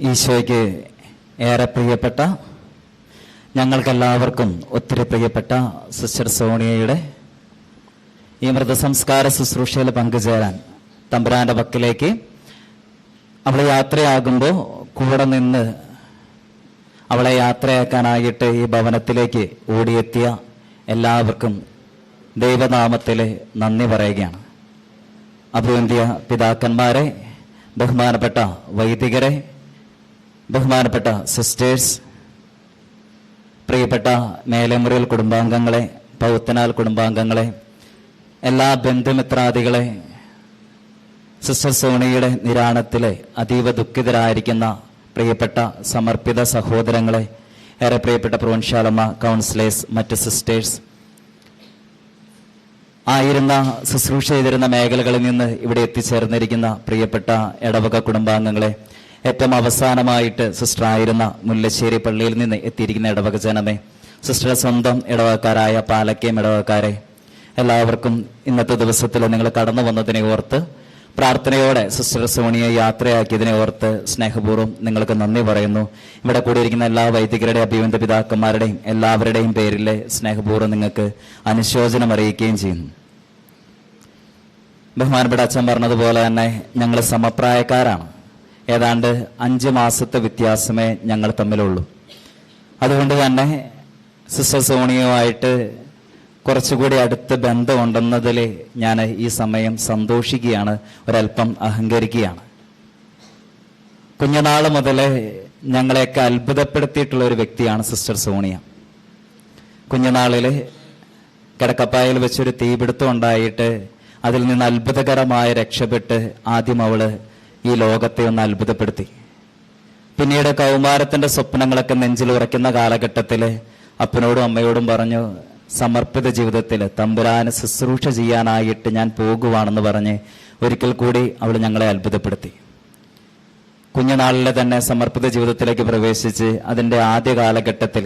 ഈശോയ്ക്ക് ഏറെ പ്രിയപ്പെട്ട ഞങ്ങൾക്കെല്ലാവർക്കും ഒത്തിരി പ്രിയപ്പെട്ട സിസ്റ്റർ സോണിയയുടെ ഈ മൃതസംസ്കാര ശുശ്രൂഷയിൽ പങ്കുചേരാൻ തമ്പുരാന്റെ പക്കലേക്ക് അവൾ യാത്രയാകുമ്പോൾ കൂടെ നിന്ന് അവളെ യാത്രയാക്കാനായിട്ട് ഈ ഭവനത്തിലേക്ക് ഓടിയെത്തിയ എല്ലാവർക്കും ദൈവനാമത്തിൽ നന്ദി പറയുകയാണ്. അഭിവന്ധ്യ പിതാക്കന്മാരെ ബഹുമാനപ്പെട്ട വൈദികരെ ബഹുമാനപ്പെട്ട സിസ്റ്റേഴ്സ് പ്രിയപ്പെട്ട മേലമുറിയൽ കുടുംബാംഗങ്ങളെ പൗത്തനാൽ കുടുംബാംഗങ്ങളെ എല്ലാ ബന്ധുമിത്രാദികളെ സിസ്റ്റർ സോണിയുടെ നിരാണത്തിലെ അതീവ ദുഃഖിതരായിരിക്കുന്ന പ്രിയപ്പെട്ട സമർപ്പിത സഹോദരങ്ങളെ ഏറെ പ്രിയപ്പെട്ട പ്രവൻശാലമ്മ കൗൺസിലേഴ്സ് മറ്റ് സിസ്റ്റേഴ്സ് ആയിരുന്ന ശുശ്രൂഷ ചെയ്തിരുന്ന മേഖലകളിൽ നിന്ന് ഇവിടെ എത്തിച്ചേർന്നിരിക്കുന്ന പ്രിയപ്പെട്ട ഇടവക കുടുംബാംഗങ്ങളെ ഏറ്റവും അവസാനമായിട്ട് സിസ്റ്റർ ആയിരുന്ന മുല്ലശ്ശേരി പള്ളിയിൽ നിന്ന് എത്തിയിരിക്കുന്ന ഇടവക ജനമേ സിസ്റ്ററുടെ സ്വന്തം ഇടവക്കാരായ പാലക്കയം ഇടവക്കാരെ എല്ലാവർക്കും ഇന്നത്തെ ദിവസത്തിൽ നിങ്ങൾ കടന്നു വന്നതിനെ ഓർത്ത് പ്രാർത്ഥനയോടെ സിസ്റ്റർ സോണിയെ യാത്രയാക്കിയതിനെ ഓർത്ത് സ്നേഹപൂർവം നിങ്ങൾക്ക് നന്ദി പറയുന്നു. ഇവിടെ കൂടിയിരിക്കുന്ന എല്ലാ വൈദികരുടെയും അഭിവന്ത പിതാക്കന്മാരുടെയും എല്ലാവരുടെയും പേരിലെ സ്നേഹപൂർവം നിങ്ങൾക്ക് അനുശോചനം അറിയിക്കുകയും ചെയ്യുന്നു. ബഹുമാനപ്പെട്ട അച്ഛൻ പറഞ്ഞതുപോലെ തന്നെ ഞങ്ങൾ സമപ്രായക്കാരാണ്. ഏതാണ്ട് അഞ്ച് മാസത്തെ വ്യത്യാസമേ ഞങ്ങൾ തമ്മിലുള്ളൂ. അതുകൊണ്ട് തന്നെ സിസ്റ്റർ സോണിയുമായിട്ട് കുറച്ചുകൂടി അടുത്ത് ബന്ധമുണ്ടെന്നതിൽ ഞാൻ ഈ സമയം സന്തോഷിക്കുകയാണ് ഒരല്പം അഹങ്കരിക്കുകയാണ്. കുഞ്ഞുനാൾ മുതൽ ഞങ്ങളെയൊക്കെ അത്ഭുതപ്പെടുത്തിയിട്ടുള്ള ഒരു വ്യക്തിയാണ് സിസ്റ്റർ സോണിയ. കുഞ്ഞുനാളിൽ കിടക്കപ്പായയിൽ വെച്ചൊരു തീപിടുത്തം ഉണ്ടായിട്ട് അതിൽ നിന്ന് അത്ഭുതകരമായി രക്ഷപ്പെട്ട് ആദ്യം അവൾ ഈ ലോകത്തെ ഒന്ന് അത്ഭുതപ്പെടുത്തി. പിന്നീട് കൗമാരത്തിന്റെ സ്വപ്നങ്ങളൊക്കെ നെഞ്ചിൽ ഉറയ്ക്കുന്ന കാലഘട്ടത്തിൽ അപ്പനോടും അമ്മയോടും പറഞ്ഞു സമർപ്പിത ജീവിതത്തിൽ തമ്പുരാന് ശുശ്രൂഷ ചെയ്യാനായിട്ട് ഞാൻ പോകുവാണെന്ന് പറഞ്ഞ് ഒരിക്കൽ കൂടി അവൾ ഞങ്ങളെ അത്ഭുതപ്പെടുത്തി. കുഞ്ഞുനാളിലെ തന്നെ സമർപ്പിത ജീവിതത്തിലേക്ക് പ്രവേശിച്ച് അതിന്റെ ആദ്യ കാലഘട്ടത്തിൽ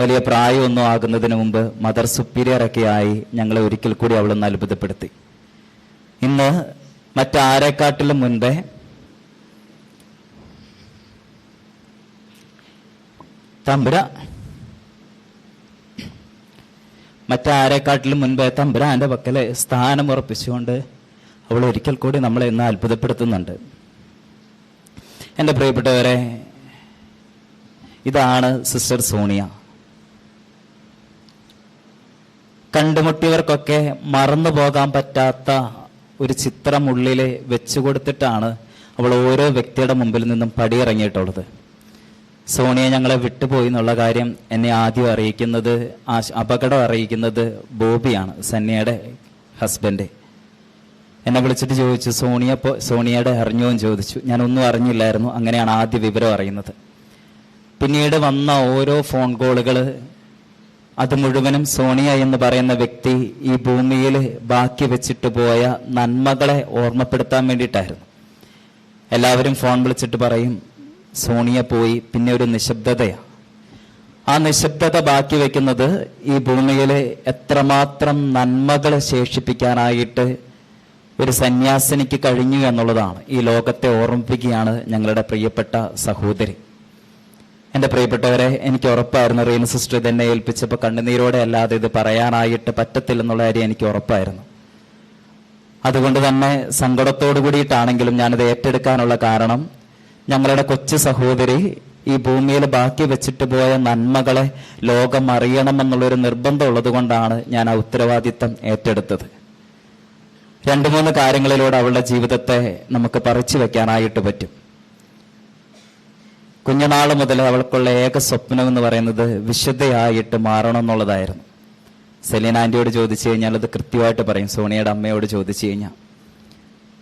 വലിയ പ്രായമൊന്നും ആകുന്നതിന് മുമ്പ് മദർ സുപ്പീരിയർ ഒക്കെ ആയി ഞങ്ങളെ ഒരിക്കൽ കൂടി അവളൊന്ന് അത്ഭുതപ്പെടുത്തി. ഇന്ന് മറ്റാരെക്കാട്ടിലും മുൻപേ തമ്പുര. മറ്റാരെക്കാട്ടിലും മുൻപേ തമ്പുരാന്റെ പക്കലെ സ്ഥാനം ഉറപ്പിച്ചുകൊണ്ട് അവൾ ഒരിക്കൽ കൂടി നമ്മളെ ഇന്ന് അത്ഭുതപ്പെടുത്തുന്നുണ്ട്. എന്റെ പ്രിയപ്പെട്ടവരെ ഇതാണ് സിസ്റ്റർ സോണിയ. കണ്ടുമുട്ടിയവർക്കൊക്കെ മറന്നു പോകാൻ പറ്റാത്ത ഒരു ചിത്രം ഉള്ളിൽ വെച്ചു കൊടുത്തിട്ടാണ് അവൾ ഓരോ വ്യക്തിയുടെ മുമ്പിൽ നിന്നും പടിയിറങ്ങിയിട്ടുള്ളത്. സോണിയ ഞങ്ങളെ വിട്ടുപോയി എന്നുള്ള കാര്യം എന്നെ ആദ്യം അറിയിക്കുന്നത് അപകടം അറിയിക്കുന്നത് ബോബിയാണ് സന്നിയുടെ ഹസ്ബൻഡ് എന്നെ വിളിച്ചിട്ട് ചോദിച്ചു സോണിയ സോണിയയുടെ അറിഞ്ഞോ? എന്ന് ചോദിച്ചു. ഞാനൊന്നും അറിഞ്ഞില്ലായിരുന്നു അങ്ങനെയാണ് ആദ്യ വിവരം അറിയുന്നത്. പിന്നീട് വന്ന ഓരോ ഫോൺ കോളുകൾ അത് മുഴുവനും സോണിയ എന്ന് പറയുന്ന വ്യക്തി ഈ ഭൂമിയിൽ ബാക്കി വെച്ചിട്ട് പോയ നന്മകളെ ഓർമ്മപ്പെടുത്താൻ വേണ്ടിയിട്ടായിരുന്നു. എല്ലാവരും ഫോൺ വിളിച്ചിട്ട് പറയും സോണിയ പോയി. പിന്നെ ഒരു നിശബ്ദതയാണ് ആ നിശബ്ദത ബാക്കി വെക്കുന്നത് ഈ ഭൂമിയിൽ എത്രമാത്രം നന്മകൾ ശേഷിപ്പിക്കാനായിട്ട് ഒരു സന്യാസിനിക്ക് കഴിഞ്ഞു എന്നുള്ളതാണ്. ഈ ലോകത്തെ ഓർമ്മിപ്പിക്കുകയാണ് ഞങ്ങളുടെ പ്രിയപ്പെട്ട സഹോദരി. എന്റെ പ്രിയപ്പെട്ടവരെ എനിക്ക് ഉറപ്പായിരുന്നു റീന സിസ്റ്റർ ഇതെന്നെ ഏൽപ്പിച്ചപ്പോൾ കണ്ണുനീരോടെ അല്ലാതെ ഇത് പറയാനായിട്ട് പറ്റത്തില്ലെന്നുള്ള കാര്യം എനിക്ക് ഉറപ്പായിരുന്നു. അതുകൊണ്ട് തന്നെ സങ്കടത്തോടു കൂടിയിട്ടാണെങ്കിലും ഞാനത് ഏറ്റെടുക്കാനുള്ള കാരണം ഞങ്ങളുടെ കൊച്ചു സഹോദരി ഈ ഭൂമിയിൽ ബാക്കി വെച്ചിട്ട് പോയ നന്മകളെ ലോകം അറിയണമെന്നുള്ളൊരു നിർബന്ധം ഉള്ളത് കൊണ്ടാണ് ഞാൻ ആ ഉത്തരവാദിത്തം ഏറ്റെടുത്തത്. രണ്ടു മൂന്ന് കാര്യങ്ങളിലൂടെ അവളുടെ ജീവിതത്തെ നമുക്ക് പറിച്ചു വെക്കാനായിട്ട് പറ്റും. കുഞ്ഞുനാൾ മുതൽ അവൾക്കുള്ള ഏക സ്വപ്നം എന്ന് പറയുന്നത് വിശുദ്ധയായിട്ട് മാറണം എന്നുള്ളതായിരുന്നു. സെലീന ആന്റിയോട് ചോദിച്ചു കഴിഞ്ഞാൽ അത് കൃത്യമായിട്ട് പറയും. സോണിയുടെ അമ്മയോട് ചോദിച്ചു കഴിഞ്ഞാൽ.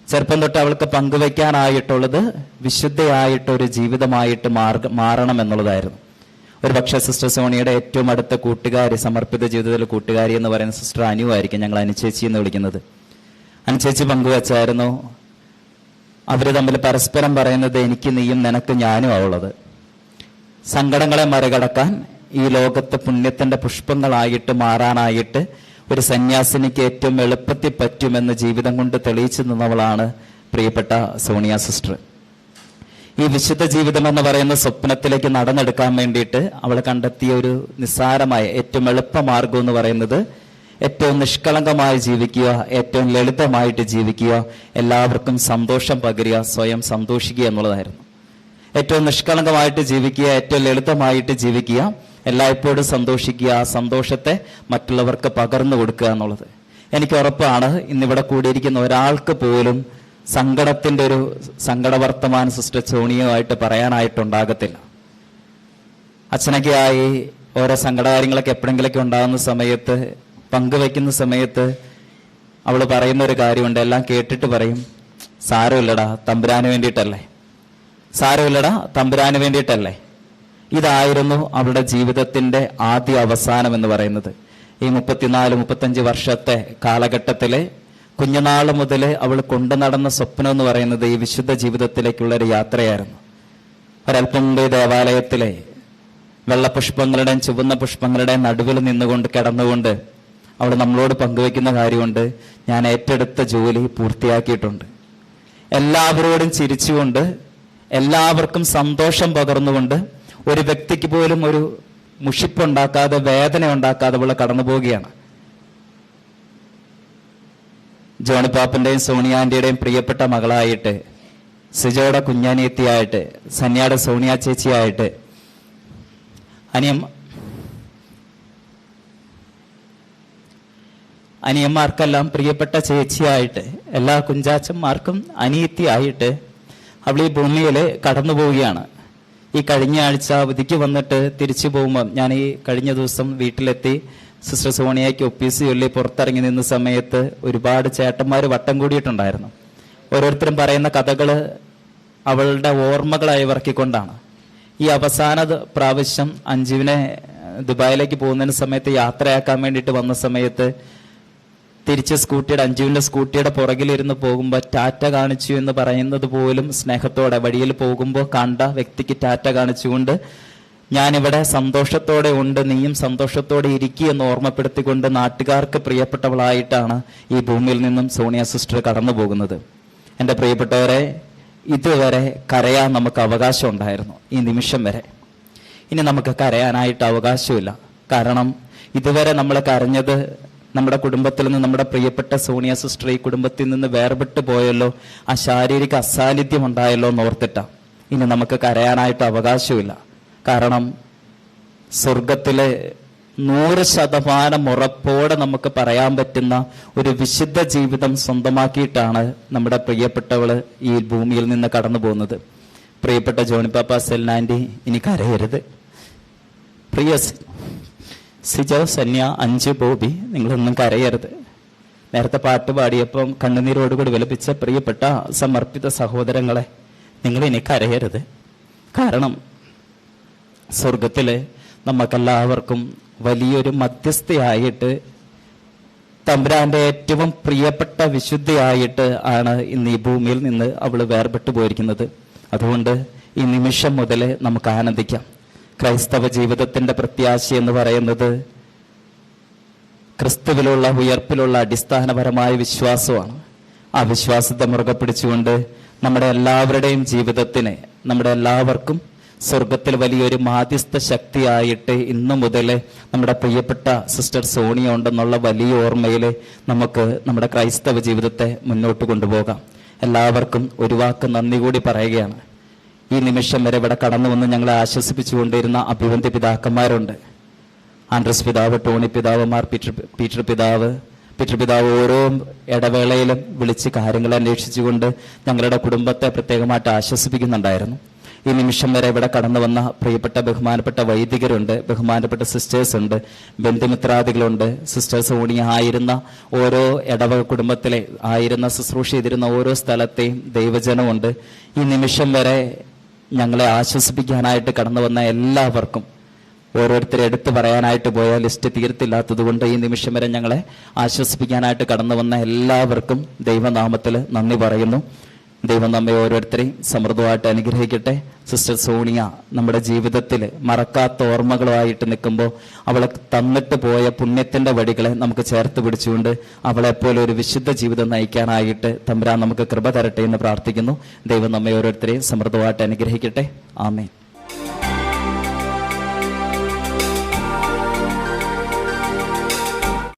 ചെറുപ്പം തൊട്ട് അവൾക്ക് പങ്കുവയ്ക്കാനായിട്ടുള്ളത് വിശുദ്ധയായിട്ട് ഒരു ജീവിതമായിട്ട് മാർഗ മാറണം എന്നുള്ളതായിരുന്നു. ഒരു പക്ഷേ സിസ്റ്റർ സോണിയുടെ ഏറ്റവും അടുത്ത കൂട്ടുകാരി സമർപ്പിത ജീവിതത്തിലെ കൂട്ടുകാരി എന്ന് പറയുന്ന സിസ്റ്റർ അനു ആയിരിക്കും ഞങ്ങൾ അനുചേച്ചി എന്ന് വിളിക്കുന്നത്. അനുചേച്ചി പങ്കുവച്ചായിരുന്നു. അവർ തമ്മിൽ പരസ്പരം പറയുന്നത് എനിക്ക് നീയും നിനക്ക് ഞാനും ആവുള്ളത് സങ്കടങ്ങളെ മറികടക്കാൻ ഈ ലോകത്ത് പുണ്യത്തിന്റെ പുഷ്പങ്ങളായിട്ട് മാറാനായിട്ട് ഒരു സന്യാസിനിക്ക് ഏറ്റവും എളുപ്പത്തിൽ പറ്റുമെന്ന് ജീവിതം കൊണ്ട് തെളിയിച്ചു നിന്നവളാണ് പ്രിയപ്പെട്ട സോണിയ സിസ്റ്റർ. ഈ വിശുദ്ധ ജീവിതം എന്ന് പറയുന്ന സ്വപ്നത്തിലേക്ക് നടന്നെടുക്കാൻ വേണ്ടിയിട്ട് അവൾ കണ്ടെത്തിയ ഒരു നിസ്സാരമായ ഏറ്റവും എളുപ്പ മാർഗം എന്ന് പറയുന്നത് ഏറ്റവും നിഷ്കളങ്കമായി ജീവിക്കുക ഏറ്റവും ലളിതമായിട്ട് ജീവിക്കുക എല്ലാവർക്കും സന്തോഷം പകരുക സ്വയം സന്തോഷിക്കുക എന്നുള്ളതായിരുന്നു. ഏറ്റവും നിഷ്കളങ്കമായിട്ട് ജീവിക്കുക ഏറ്റവും ലളിതമായിട്ട് ജീവിക്കുക എല്ലായ്പ്പോഴും സന്തോഷിക്കുക ആ സന്തോഷത്തെ മറ്റുള്ളവർക്ക് പകർന്നു കൊടുക്കുക എന്നുള്ളത്. എനിക്ക് ഉറപ്പാണ് ഇന്നിവിടെ കൂടിയിരിക്കുന്ന ഒരാൾക്ക് പോലും സങ്കടത്തിന്റെ ഒരു സങ്കടവർത്തമാനം സിസ്റ്റർ സോണിയുമായിട്ട് പറയാനായിട്ടുണ്ടാകത്തില്ല. അച്ഛനൊക്കെയായി ഓരോ സങ്കടകാര്യങ്ങളൊക്കെ എപ്പോഴെങ്കിലൊക്കെ ഉണ്ടാകുന്ന സമയത്ത് പങ്കുവെക്കുന്ന സമയത്ത് അവൾ പറയുന്ന ഒരു കാര്യമുണ്ട്. എല്ലാം കേട്ടിട്ട് പറയും സാരമില്ലടാ തമ്പുരാന് വേണ്ടിയിട്ടല്ലേ? സാരമില്ലടാ തമ്പുരാന് വേണ്ടിയിട്ടല്ലേ? ഇതായിരുന്നു അവളുടെ ജീവിതത്തിന്റെ ആദ്യ അവസാനം എന്ന് പറയുന്നത്. ഈ മുപ്പത്തിനാല് മുപ്പത്തഞ്ച് വർഷത്തെ കാലഘട്ടത്തിലെ കുഞ്ഞുനാൾ മുതൽ അവൾ കൊണ്ടു നടന്ന സ്വപ്നം എന്ന് പറയുന്നത് ഈ വിശുദ്ധ ജീവിതത്തിലേക്കുള്ള ഒരു യാത്രയായിരുന്നു. ഒരൽപ്പം മുമ്പ് ദേവാലയത്തിലെ വെള്ളപുഷ്പങ്ങളുടെയും ചുവന്ന പുഷ്പങ്ങളുടെയും നടുവിൽ നിന്നുകൊണ്ട് കിടന്നുകൊണ്ട് അവൾ നമ്മളോട് പങ്കുവെക്കുന്ന കാര്യമുണ്ട്. ഞാൻ ഏറ്റെടുത്ത ജോലി പൂർത്തിയാക്കിയിട്ടുണ്ട്. എല്ലാവരോടും ചിരിച്ചുകൊണ്ട് എല്ലാവർക്കും സന്തോഷം പകർന്നുകൊണ്ട് ഒരു വ്യക്തിക്ക് പോലും ഒരു മുഷിപ്പുണ്ടാക്കാതെ വേദന ഉണ്ടാക്കാതെ ഉള്ള കടന്നു പോവുകയാണ്. ജോണി പാപ്പന്റെയും സോണിയാന്റിയുടെയും പ്രിയപ്പെട്ട മകളായിട്ട് സിജോയുടെ കുഞ്ഞാനിയത്തിയായിട്ട് സന്യാടെ സോണിയ ചേച്ചിയായിട്ട് അനിയം അനിയന്മാർക്കെല്ലാം പ്രിയപ്പെട്ട ചേച്ചിയായിട്ട് എല്ലാ കുഞ്ചാച്ചന്മാർക്കും അനിയത്തിയായിട്ട് അവൾ ഈ ഭൂമിയിൽ കടന്നു പോവുകയാണ്. ഈ കഴിഞ്ഞ ആഴ്ച അവധിക്ക് വന്നിട്ട് തിരിച്ചു പോകുമ്പോൾ ഞാൻ ഈ കഴിഞ്ഞ ദിവസം വീട്ടിലെത്തി. സിസ്റ്റർ സോണിയയ്ക്ക് ഒപ്പീസ് ചൊല്ലി പുറത്തിറങ്ങി നിന്ന സമയത്ത് ഒരുപാട് ചേട്ടന്മാർ വട്ടം കൂടിയിട്ടുണ്ടായിരുന്നു. ഓരോരുത്തരും പറയുന്ന കഥകൾ അവളുടെ ഓർമ്മകളായി വർക്കിക്കൊണ്ടാണ്. ഈ അവസാന പ്രാവശ്യം അഞ്ജുവിനെ ദുബായിലേക്ക് പോകുന്നതിന് സമയത്ത് യാത്രയാക്കാൻ വേണ്ടിയിട്ട് വന്ന സമയത്ത് തിരിച്ച് സ്കൂട്ടിയുടെ അഞ്ജുവിന്റെ സ്കൂട്ടിയുടെ പുറകിലിരുന്ന് പോകുമ്പോൾ ടാറ്റ കാണിച്ചു എന്ന് പറയുന്നത് പോലും സ്നേഹത്തോടെ വഴിയിൽ പോകുമ്പോൾ കണ്ട വ്യക്തിക്ക് ടാറ്റ കാണിച്ചുകൊണ്ട് ഞാനിവിടെ സന്തോഷത്തോടെ ഉണ്ട് നീയും സന്തോഷത്തോടെ ഇരിക്കുക എന്ന് ഓർമ്മപ്പെടുത്തിക്കൊണ്ട് നാട്ടുകാർക്ക് പ്രിയപ്പെട്ടവളായിട്ടാണ് ഈ ഭൂമിയിൽ നിന്നും സോണിയ സിസ്റ്റർ കടന്നു പോകുന്നത്. എന്റെ പ്രിയപ്പെട്ടവരെ ഇതുവരെ കരയാൻ നമുക്ക് അവകാശം ഉണ്ടായിരുന്നു ഈ നിമിഷം വരെ. ഇനി നമുക്ക് കരയാനായിട്ട് അവകാശമില്ല. കാരണം ഇതുവരെ നമ്മൾ കരഞ്ഞത് നമ്മുടെ കുടുംബത്തിൽ നിന്ന് നമ്മുടെ പ്രിയപ്പെട്ട സോണിയ സിസ്റ്റർ ഈ കുടുംബത്തിൽ നിന്ന് വേർപെട്ട് പോയല്ലോ. ആ ശാരീരിക അസാന്നിധ്യം ഉണ്ടായല്ലോ എന്ന് ഓർത്തിട്ട. ഇനി നമുക്ക് കരയാനായിട്ട് അവകാശമില്ല. കാരണം സ്വർഗത്തിലെ നൂറ് ശതമാനം ഉറപ്പോടെ നമുക്ക് പറയാൻ പറ്റുന്ന ഒരു വിശുദ്ധ ജീവിതം സ്വന്തമാക്കിയിട്ടാണ് നമ്മുടെ പ്രിയപ്പെട്ടവൾ ഈ ഭൂമിയിൽ നിന്ന് കടന്നു പോകുന്നത്. പ്രിയപ്പെട്ട ജോണിപ്പാപ്പ സെൽനാൻഡി ഇനി കരയരുത്. പ്രിയ സിജോ സന്യ അഞ്ച് ബോബി നിങ്ങളൊന്നും കരയരുത്. നേരത്തെ പാട്ട് പാടിയപ്പം കണ്ണുനീരോടുകൂടി വിലപിച്ച പ്രിയപ്പെട്ട സമർപ്പിത സഹോദരങ്ങളെ നിങ്ങൾ ഇനി കരയരുത്. കാരണം സ്വർഗത്തിൽ നമുക്കെല്ലാവർക്കും വലിയൊരു മധ്യസ്ഥയായിട്ട് തമ്പുരാന്റെ ഏറ്റവും പ്രിയപ്പെട്ട വിശുദ്ധയായിട്ട് ആണ് ഇന്ന് ഈ ഭൂമിയിൽ നിന്ന് അവൾ വേർപെട്ടു പോയിരിക്കുന്നത്. അതുകൊണ്ട് ഈ നിമിഷം മുതൽ നമുക്ക് ആനന്ദിക്കാം. ക്രൈസ്തവ ജീവിതത്തിന്റെ പ്രത്യാശ എന്ന് പറയുന്നത് ക്രിസ്തുവിലുള്ള ഉയർപ്പിലുള്ള അടിസ്ഥാനപരമായ വിശ്വാസമാണ്. ആ വിശ്വാസത്തെ മുറുകെ പിടിച്ചുകൊണ്ട് നമ്മുടെ എല്ലാവരുടെയും ജീവിതത്തിന് നമ്മുടെ എല്ലാവർക്കും സ്വർഗത്തിൽ വലിയൊരു മാധ്യസ്ഥ ശക്തിയായിട്ട് ഇന്നു മുതൽ നമ്മുടെ പ്രിയപ്പെട്ട സിസ്റ്റർ സോണിയ ഉണ്ടെന്നുള്ള വലിയ ഓർമ്മയിൽ നമുക്ക് നമ്മുടെ ക്രൈസ്തവ ജീവിതത്തെ മുന്നോട്ട് കൊണ്ടുപോകാം. എല്ലാവർക്കും ഒരു വാക്ക് നന്ദി കൂടി പറയുകയാണ്. ഈ നിമിഷം വരെ ഇവിടെ കടന്നു വന്ന് ഞങ്ങളെ ആശ്വസിപ്പിച്ചുകൊണ്ടിരുന്ന അഭിവന്ധ്യ പിതാക്കന്മാരുണ്ട്. ആൻഡ്രസ് പിതാവ് ടോണി പിതാവ് മാർ പീറ്റർ പീറ്റർ പിതാവ്. പീറ്റർ പിതാവ് ഓരോ ഇടവേളയിലും വിളിച്ച് കാര്യങ്ങൾ അന്വേഷിച്ചുകൊണ്ട് ഞങ്ങളുടെ കുടുംബത്തെ പ്രത്യേകമായിട്ട് ആശ്വസിപ്പിക്കുന്നുണ്ടായിരുന്നു. ഈ നിമിഷം വരെ ഇവിടെ കടന്നു വന്ന പ്രിയപ്പെട്ട ബഹുമാനപ്പെട്ട വൈദികരുണ്ട് ബഹുമാനപ്പെട്ട സിസ്റ്റേഴ്സ് ഉണ്ട് ബന്ധുമിത്രാദികളുണ്ട്. സിസ്റ്റേഴ്സ് ഓണി ആയിരുന്ന ഓരോ ഇടവക കുടുംബത്തിലെ ആയിരുന്ന ശുശ്രൂഷ ചെയ്തിരുന്ന ഓരോ സ്ഥലത്തെയും ദൈവജനമുണ്ട്. ഈ നിമിഷം വരെ ഞങ്ങളെ ആശ്വസിപ്പിക്കാനായിട്ട് കടന്നു വന്ന എല്ലാവർക്കും ഓരോരുത്തരെ എടുത്തു പറയാനായിട്ട് പോയ ലിസ്റ്റ് തീർത്തില്ലാത്തത് കൊണ്ട് ഈ നിമിഷം വരെ ഞങ്ങളെ ആശ്വസിപ്പിക്കാനായിട്ട് കടന്നു വന്ന എല്ലാവർക്കും ദൈവനാമത്തിൽ നന്ദി പറയുന്നു. ദൈവം നമ്മെ ഓരോരുത്തരെയും സമൃദ്ധമായിട്ട് അനുഗ്രഹിക്കട്ടെ. സിസ്റ്റർ സോണിയ നമ്മുടെ ജീവിതത്തിൽ മറക്കാത്ത ഓർമ്മകളുമായിട്ട് നിൽക്കുമ്പോൾ അവളെ തന്നിട്ട് പോയ പുണ്യത്തിന്റെ വടികളെ നമുക്ക് ചേർത്ത് പിടിച്ചുകൊണ്ട് അവളെപ്പോലെ ഒരു വിശുദ്ധ ജീവിതം നയിക്കാനായിട്ട് തമ്പുരാൻ നമുക്ക് കൃപ തരട്ടെ എന്ന് പ്രാർത്ഥിക്കുന്നു. ദൈവം നമ്മെ ഓരോരുത്തരെയും സമൃദ്ധമായിട്ട് അനുഗ്രഹിക്കട്ടെ. ആമേൻ.